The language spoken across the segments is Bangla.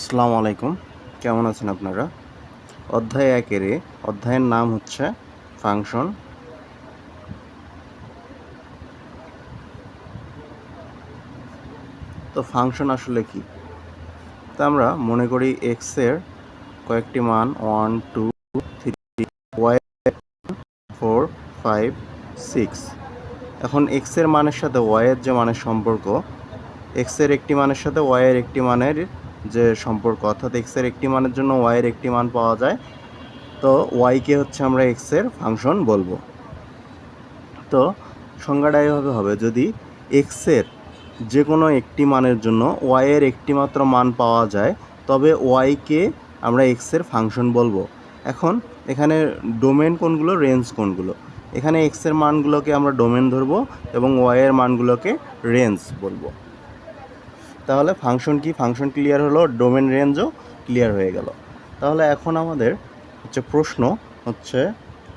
আসসালামু আলাইকুম। কেমন আছেন আপনারা? অধ্যায় একের অধ্যায়ের নাম হচ্ছে ফাংশন। তো ফাংশন আসলে কি? তা আমরা মনে করি এক্সের কয়েকটি মান one two three Y four five six এখন এক্সের মানের সাথে ওয়াই এর যে মানের সম্পর্ক এক্সের একটি মানের সাথে ওয়াই এর একটি মানের যে সম্পর্ক, অর্থাৎ এক্সের একটি মানের জন্য ওয়াই এর একটি মান পাওয়া যায়। তো ওয়াইকে হচ্ছে আমরা এক্সের ফাংশন বলব। তো সংজ্ঞাটা এইভাবে হবে, যদি এক্সের যে কোনো একটি মানের জন্য ওয়াই এর একটি মাত্র মান পাওয়া যায়, তবে ওয়াইকে আমরা এক্সের ফাংশন বলব। এখন এখানে ডোমেন কোনগুলো, রেঞ্জ কোনগুলো? এখানে এক্সের মানগুলোকে আমরা ডোমেন ধরবো এবং ওয়াই এর মানগুলোকে রেঞ্জ বলব। তাহলে ফাংশন কি? ফাংশন ক্লিয়ার হলো ডোমেন রেঞ্জও ক্লিয়ার হয়ে গেল। তাহলে এখন আমাদের হচ্ছে প্রশ্ন হচ্ছে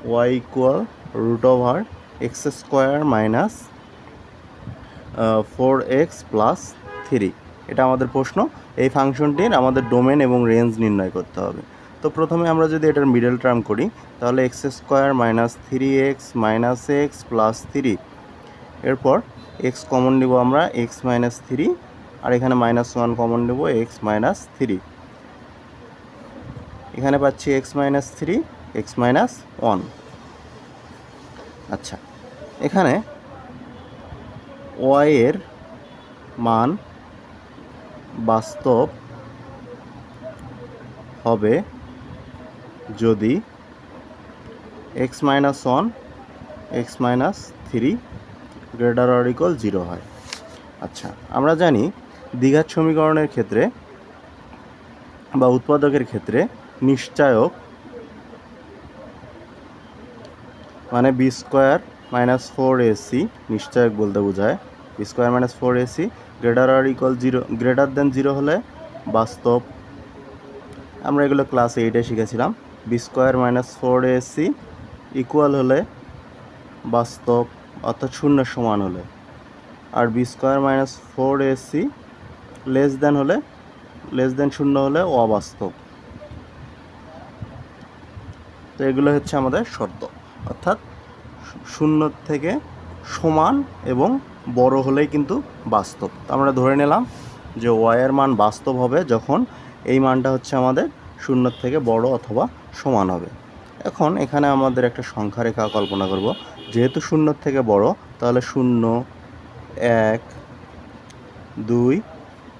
Y equal root over X square minus four X plus three এটা আমাদের প্রশ্ন। এই ফাংশনটির আমাদের ডোমেন এবং রেঞ্জ নির্ণয় করতে হবে। তো প্রথমে আমরা যদি এটার মিডল টার্ম করি, তাহলে X square minus three X minus X plus three এরপর এক্স কমন নিব আমরা এক্স মাইনাস থ্রি আর এখানে মাইনাস ওয়ান কমন নেব এক্স মাইনাস থ্রি এখানে পাচ্ছি X minus three X minus one আচ্ছা এখানে ওয়াই এর মান বাস্তব হবে যদি X minus one X minus three greater or zero হয়। আচ্ছা আমরা জানি দ্বিঘাত সমীকরণের ক্ষেত্রে বা উৎপাদকের ক্ষেত্রে নিশ্চায়ক মানে B square minus four AC নিশ্চয়ক বলতে বোঝায়। B square minus four AC greater আর equal zero greater than zero হলে বাস্তব। আমরা এগুলো ক্লাস এইটে শিখেছিলাম। B square minus four AC equal হলে বাস্তব, অর্থাৎ শূন্যের সমান হলে। আর B square minus four AC less than হলে লেস দেন শূন্য হলে অবাস্তব। তো এগুলো হচ্ছে আমাদের শর্ত। অর্থাৎ শূন্য থেকে সমান এবং বড় হলেই কিন্তু বাস্তব। তো আমরা ধরে নিলাম যে ওয়াইয়ের মান বাস্তব হবে যখন এই মানটা হচ্ছে আমাদের শূন্য থেকে বড় অথবা সমান হবে। এখন এখানে আমাদের একটা সংখ্যা রেখা কল্পনা করব। যেহেতু শূন্য থেকে বড়, তাহলে শূন্য, এক, দুই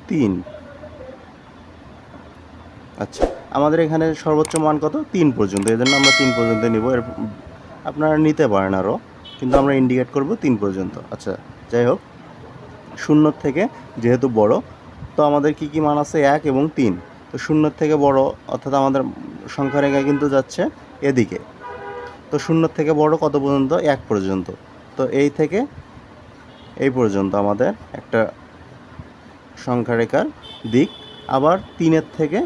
তিন। আচ্ছা আমাদের এখানে সর্বোচ্চ মান কত? তিন পর্যন্ত। এই জন্য আমরা তিন পর্যন্ত নিব। এর আপনারা নিতে পারেন আরও কিন্তু আমরা ইন্ডিকেট করব তিন পর্যন্ত। আচ্ছা যাই হোক, শূন্য থেকে যেহেতু বড়, তো আমাদের কি কি মান আছে? এক এবং তিন। তো শূন্য থেকে বড়, অর্থাৎ আমাদের সংখ্যা রেখা কিন্তু যাচ্ছে এদিকে। তো শূন্য থেকে বড় কত পর্যন্ত? এক পর্যন্ত। তো এই থেকে এই পর্যন্ত আমাদের একটা সংখ্যা রেখার দিক, আবার তিনের থেকে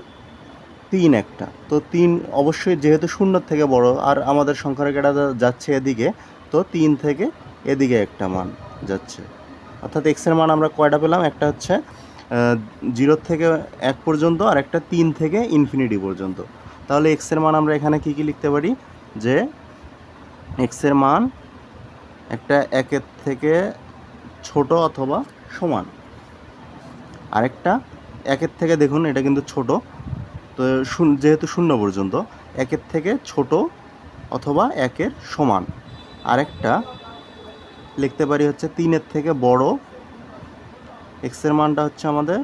তিন একটা। তো তিন অবশ্যই যেহেতু শূন্যর থেকে বড়, আর আমাদের সংখ্যারেখাটা যাচ্ছে এদিকে, তো তিন থেকে এদিকে একটা মান যাচ্ছে। অর্থাৎ এক্সের মান আমরা কয়টা পেলাম? একটা হচ্ছে জিরোর থেকে এক পর্যন্ত, আর একটা তিন থেকে ইনফিনিটি পর্যন্ত। তাহলে এক্সের মান আমরা এখানে কি কি লিখতে পারি? যে এক্সের মান একটা একের থেকে ছোট অথবা সমান। আরেকটা, একের থেকে দেখুন এটা কিন্তু ছোট, তো যেহেতু শূন্য পর্যন্ত, একের থেকে ছোট অথবা একের সমান। আরেকটা, লিখতে পারি হচ্ছে তিনের থেকে বড় এক্সের মানটা হচ্ছে আমাদের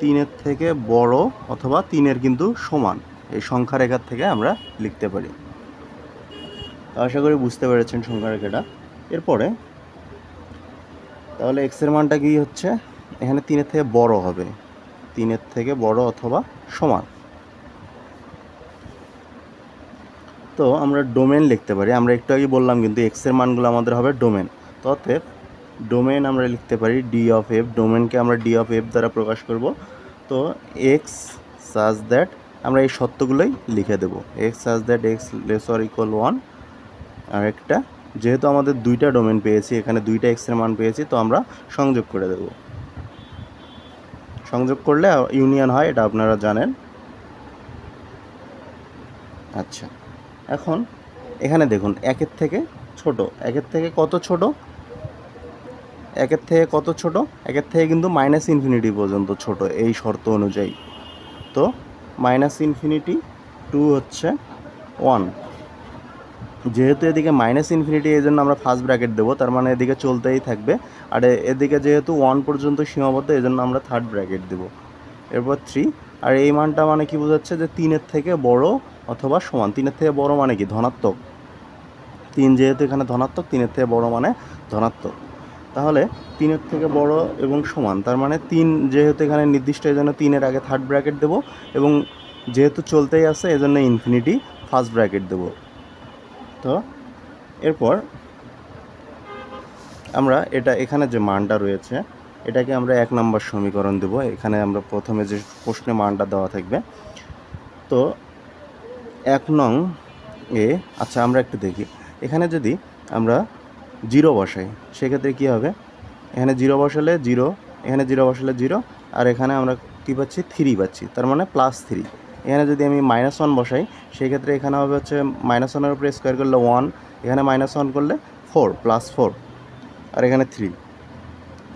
তিনের থেকে বড় অথবা তিনের কিন্তু সমান, এই সংখ্যা রেখার থেকে আমরা লিখতে পারি। আশা করি বুঝতে পেরেছেন সংখ্যা রেখাটা এরপরে, তাহলে এক্সের মানটা কি হচ্ছে? এখানে তিনের থেকে বড় হবে। তিনের থেকে বড় অথবা সমান। তো আমরা ডোমেন লিখতে পারি। আমরা একটু আগে বললাম কিন্তু এক্সের মানগুলো আমাদের হবে ডোমেন অতএব ডোমেন আমরা লিখতে পারি ডি অফ এফ ডোমেনকে আমরা ডি অফ এফ দ্বারা প্রকাশ করব। তো এক্স সাজ দ্যাট আমরা এই সত্যগুলোই লিখে দেব। X such that X less or equal one আর একটা, যেহেতু আমাদের দুইটা ডোমেন পেয়েছি, এখানে দুইটা এক্সের মান পেয়েছি, তো আমরা সংযোগ করে দেব। সংযোগ করলে ইউনিয়ন হয়, এটা আপনারা জানেন। আচ্ছা এখন এখানে দেখুন, একের থেকে ছোট, একের থেকে কত ছোট? একের থেকে কত ছোট? একের থেকে কিন্তু মাইনাস ইনফিনিটি পর্যন্ত ছোট এই শর্ত অনুযায়ী। তো মাইনাস ইনফিনিটি টু হচ্ছে ওয়ান যেহেতু এদিকে মাইনাস ইনফিনিটি এই জন্য আমরা ফার্স্ট ব্র্যাকেট দেবো, তার মানে এদিকে চলতেই থাকবে। আর এদিকে যেহেতু ওয়ান পর্যন্ত সীমাবদ্ধ, এই জন্য আমরা থার্ড ব্র্যাকেট দেবো। এরপর থ্রি আর এই মানটা মানে কি বোঝাচ্ছে যে তিনের থেকে বড় অথবা সমান, তিনের থেকে বড় মানে কি? ধনাত্মক। তিন যেহেতু এখানে ধনাত্মক, তিনের থেকে বড় মানে ধনাত্মক। তাহলে তিনের থেকে বড় এবং সমান, তার মানে তিন যেহেতু এখানে নির্দিষ্ট, এই জন্য তিনের আগে থার্ড ব্র্যাকেট দেবো এবং যেহেতু চলতেই আছে এজন্য ইনফিনিটি ফার্স্ট ব্র্যাকেট দেবো। তো এরপর আমরা এটা এখানে যে মানটা রয়েছে, এটাকে আমরা এক নম্বর সমীকরণ দেব। এখানে আমরা প্রথমে যে প্রশ্নে মানটা দেওয়া থাকবে, তো এক নং এ আচ্ছা আমরা একটু দেখি। এখানে যদি আমরা জিরো বসাই, সেক্ষেত্রে কী হবে? এখানে জিরো বসালে জিরো, এখানে জিরো বসালে জিরো, আর এখানে আমরা কী পাচ্ছি? থ্রি পাচ্ছি। তার মানে প্লাস থ্রি। এখানে যদি আমি মাইনাস ওয়ান বসাই সেই ক্ষেত্রে এখানে হবে হচ্ছে মাইনাস ওয়ানের উপরে স্কোয়ার করলে ওয়ান এখানে মাইনাস ওয়ান করলে ফোর প্লাস ফোর আর এখানে থ্রি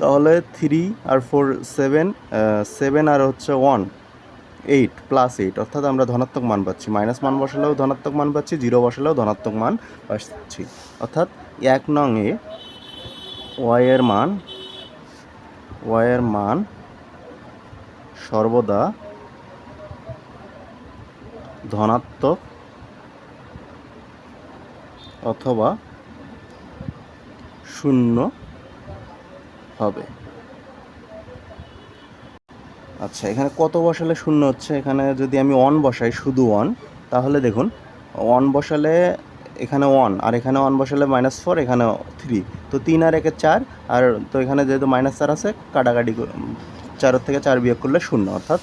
তাহলে থ্রি আর ফোর সেভেন সেভেন আর হচ্ছে ওয়ান এইট প্লাস এইট অর্থাৎ আমরা ধনাত্মক মান পাচ্ছি। মাইনাস মান বসালেও ধনাত্মক মান পাচ্ছি জিরো বসালেও ধনাত্মক মান পাচ্ছি। অর্থাৎ এক নং এ ওয়াইয়ের মান ওয়াইয়ের মান সর্বদা ধনাত্মক অথবা শূন্য হবে। আচ্ছা এখানে কত বসালে শূন্য হচ্ছে? এখানে যদি আমি ওয়ান বসাই, শুধু ওয়ান তাহলে দেখুন ওয়ান বসালে এখানে ওয়ান আর এখানে ওয়ান বসালে মাইনাস ফোর এখানে থ্রি তো তিন আর একে চার, আর তো এখানে যেহেতু মাইনাস চার আছে, কাটাকাটি চারের থেকে চার বিয়োগ করলে শূন্য, অর্থাৎ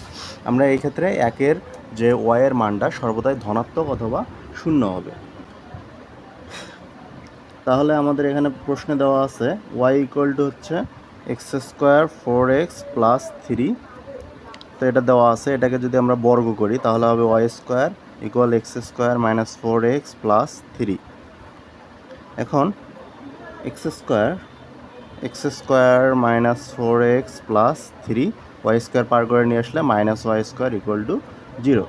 আমরা এই ক্ষেত্রে একের যে ওয়াইয়ের মানটা সর্বদাই ধনাত্মক অথবা শূন্য হবে। তাহলে আমাদের এখানে প্রশ্নে দেওয়া আছে, ওয়াই ইকুয়াল টু হচ্ছে X square four X plus three. তো এটা দেওয়া আছে, এটাকে যদি আমরা বর্গ করি, তাহলে হবে Y square equal X square minus four X plus three. এখন X square X square minus four X plus three, Y square পার করে নিয়ে আসলে minus Y square equal to zero.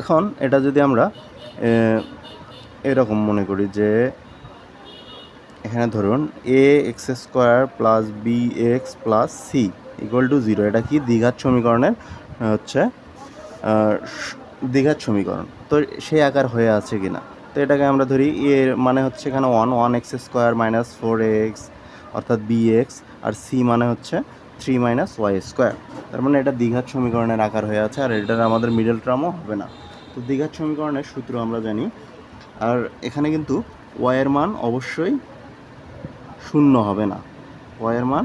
এখন এটা যদি আমরা এরকম মনে করি যে, এখানে ধরুন A X square plus B X plus C equal to zero এটা কি দ্বিঘাত সমীকরণের? হচ্ছে দ্বিঘাত সমীকরণ। তো সেই আকার হয়ে আছে কি না তো এটাকে আমরা ধরি এর মানে হচ্ছে এখানে one one X square minus four X অর্থাৎ বি এক্স আর সি মানে হচ্ছে থ্রি মাইনাস ওয়াই স্কোয়ার। তার মানে এটা দ্বিঘাত সমীকরণের আকার হয়ে আছে, আর এটার আমাদের মিডল টার্মও হবে না। তো দ্বিঘাত সমীকরণের সূত্র আমরা জানি। আর এখানে কিন্তু ওয়াইয়ের মান অবশ্যই শূন্য হবে না। ওয়াইয়ের মান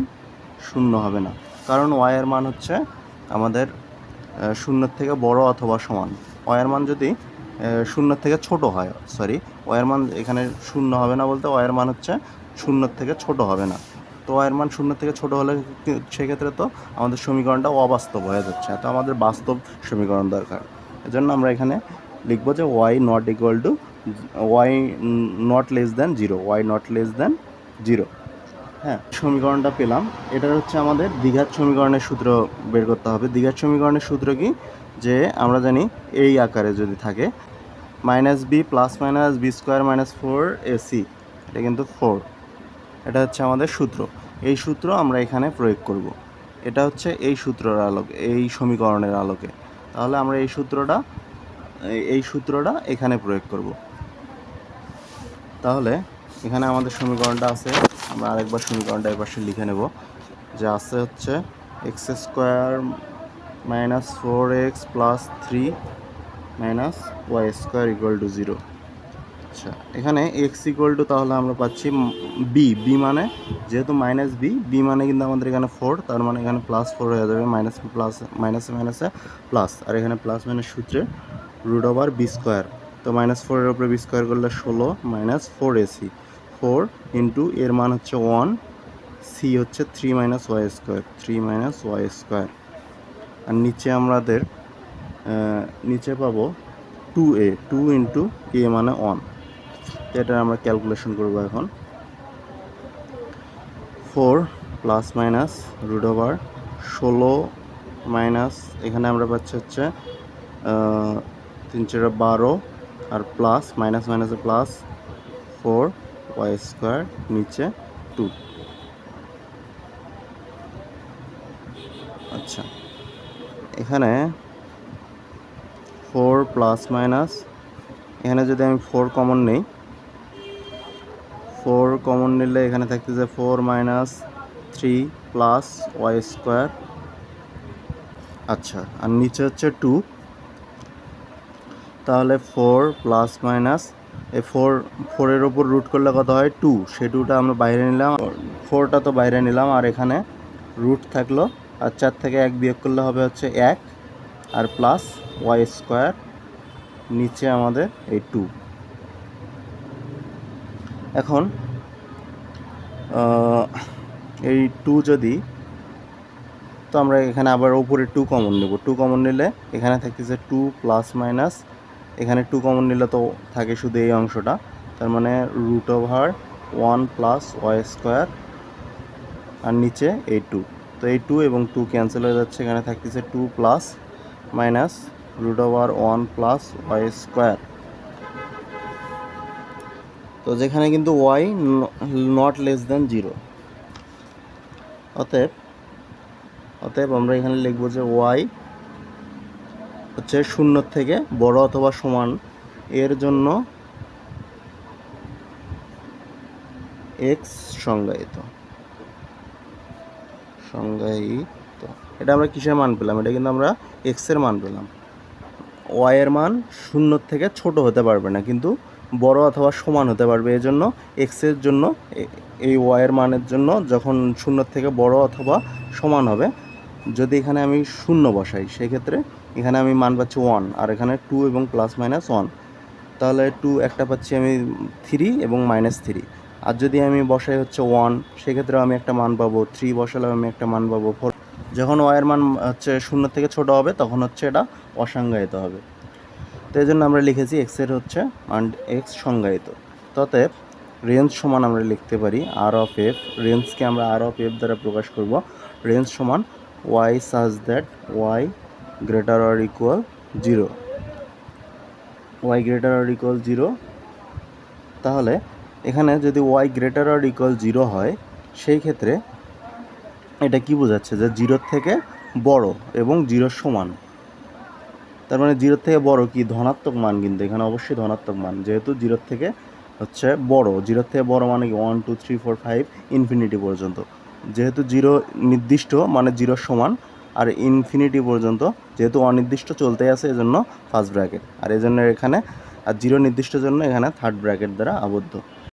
শূন্য হবে না। কারণ ওয়াইয়ের মান হচ্ছে আমাদের শূন্যের থেকে বড় অথবা সমান। ওয়াইয়ের মান যদি শূন্যের থেকে ছোট হয় সরি ওয়াইয়ের মান এখানে শূন্য হবে না বলতে ওয়াইয়ের মান হচ্ছে শূন্যর থেকে ছোট হবে না। তো ওয়াইয়ের মান শূন্য থেকে ছোট হলে সেক্ষেত্রে তো আমাদের সমীকরণটা অবাস্তব হয়ে যাচ্ছে। তো আমাদের বাস্তব সমীকরণ দরকার। এজন্য আমরা এখানে লিখব যে Y not equal to Y not less than zero Y not less than zero হ্যাঁ সমীকরণটা পেলাম। এটা হচ্ছে আমাদের দ্বিঘাত সমীকরণের সূত্র বের করতে হবে। দ্বিঘাত সমীকরণের সূত্র কি? যে আমরা জানি এই আকারে যদি থাকে minus B plus minus B square minus four AC এটা কিন্তু ফোর এটা হচ্ছে আমাদের সূত্র। এই সূত্র আমরা এখানে প্রয়োগ করব। এটা হচ্ছে এই সূত্রের আলোকে, এই সমীকরণের আলোকে। তাহলে আমরা এই সূত্রটা, এই- সূত্রটা এখানে প্রয়োগ করব। তাহলে এখানে আমাদের সমীকরণটা আছে। আমরা আরেকবার সমীকরণটা এর পাশে লিখে নেব। যে আছে হচ্ছে X square minus four X plus three minus Y square equal to zero. আচ্ছা এখানে এক্স ইকুয়াল টু তাহলে আমরা পাচ্ছি বি বি মানে যেহেতু মাইনাস বি বি মানে কিন্তু আমাদের এখানে ফোর তার মানে এখানে প্লাস ফোর হয়ে যাবে মাইনাস প্লাস মাইনাসে মাইনাসে প্লাস আর এখানে প্লাস মাইনাস সূত্রে রুট ওভার বি স্কোয়ার তো মাইনাস ফোরের উপরে বি স্কোয়ার করলে ষোলো minus four AC four into এর মান হচ্ছে ওয়ান সি হচ্ছে three minus Y square three minus Y square আর নিচে আমাদের নিচে পাবো two A two into A মানে ওয়ান এটা আমরা ক্যালকুলেশন করব এখন। Four plus minus root over ষোলো মাইনাস এখানে আমরা পাচ্ছি হচ্ছে তিন চারে বারো, আর প্লাস মাইনাস মাইনাসে প্লাস ফোর ওয়াই স্কোয়ার নিচে টু আচ্ছা এখানে ফোর প্লাস মাইনাস এখানে যদি আমি ফোর কমন নেই কমন নিলে এখানে থাকতেছে four minus three plus Y square আচ্ছা আর নিচে হচ্ছে টু তাহলে ফোর প্লাস মাইনাস এই ফোর ফোরের ওপর রুট করলে কত হয়? টু সে টুটা আমরা বাইরে নিলাম। ফোরটা তো বাইরে নিলাম, আর এখানে রুট থাকল। আর চার থেকে এক বিয়োগ করলে হবে হচ্ছে এক, আর প্লাস ওয়াই স্কোয়ার নিচে আমাদের এই টু এখন এই টু যদি, তো আমরা এখানে আবার ওপরে টু কমন নেব। টু কমন নিলে এখানে থাকতেছে টু প্লাস মাইনাস এখানে টু কমন নিলে তো থাকে শুধু এই অংশটা। তার মানে root over one plus Y square আর নিচে এই টু তো এই টু এবং টু ক্যান্সেল হয়ে যাচ্ছে, এখানে থাকতেছে two plus minus root over one plus Y square তো যেখানে কিন্তু Y not less than zero অতএব অতএব আমরা এখানে লিখব যে ওয়াই হচ্ছে শূন্য থেকে বড় অথবা সমান। এর জন্য এক্স সংজ্ঞায়িত। সংজ্ঞায়িত। এটা আমরা কিসের মান পেলাম? এটা কিন্তু আমরা এক্সের মান পেলাম। ওয়াই এর মান শূন্য থেকে ছোট হতে পারবে না, কিন্তু বড় অথবা সমান হতে পারবে। এই জন্য এক্সের জন্য, এই ওয়াই এর মানের জন্য যখন শূন্য থেকে বড় অথবা সমান হবে, যদি এখানে আমি শূন্য বসাই, সেক্ষেত্রে এখানে আমি মান পাচ্ছি ওয়ান আর এখানে টু এবং প্লাস মাইনাস ওয়ান তাহলে টু একটা পাচ্ছি আমি থ্রি এবং মাইনাস থ্রি আর যদি আমি বসাই হচ্ছে ওয়ান সেক্ষেত্রে আমি একটা মান পাবো থ্রি বসালেও আমি একটা মান পাবো ফোর যখন ওয়াইয়ের মান হচ্ছে শূন্য থেকে ছোট হবে, তখন হচ্ছে এটা অসংজ্ঞায়িত হবে। তো এই জন্য আমরা লিখেছি এক্সের হচ্ছে মান এক্স সংজ্ঞায়িত। ততএব রেঞ্জ সমান আমরা লিখতে পারি আর অফ এফ রেঞ্জকে আমরা আর অফ এফ দ্বারা প্রকাশ করব। রেঞ্জ সমান Y such that Y greater or equal zero Y greater or equal zero তাহলে এখানে যদি Y greater or equal zero হয়, সেই ক্ষেত্রে এটা কি বোঝাচ্ছে যে জিরোর থেকে বড় এবং জিরোর সমান। তার মানে জিরোর থেকে বড় কি? ধনাত্মক মান কিন্তু, এখানে অবশ্যই ধনাত্মক মান। যেহেতু জিরোর থেকে হচ্ছে বড়, জিরোর থেকে বড় মানে কি? One two three four five infinity পর্যন্ত। যেহেতু জিরো নির্দিষ্ট মানে জিরোর সমান, আর ইনফিনিটি পর্যন্ত, যেহেতু অনির্দিষ্ট চলতেই আছে, এজন্য ফার্স্ট ব্র্যাকেট আর এজন্য এখানে, আর জিরো নির্দিষ্ট জন্য এখানে থার্ড ব্র্যাকেট দ্বারা আবদ্ধ।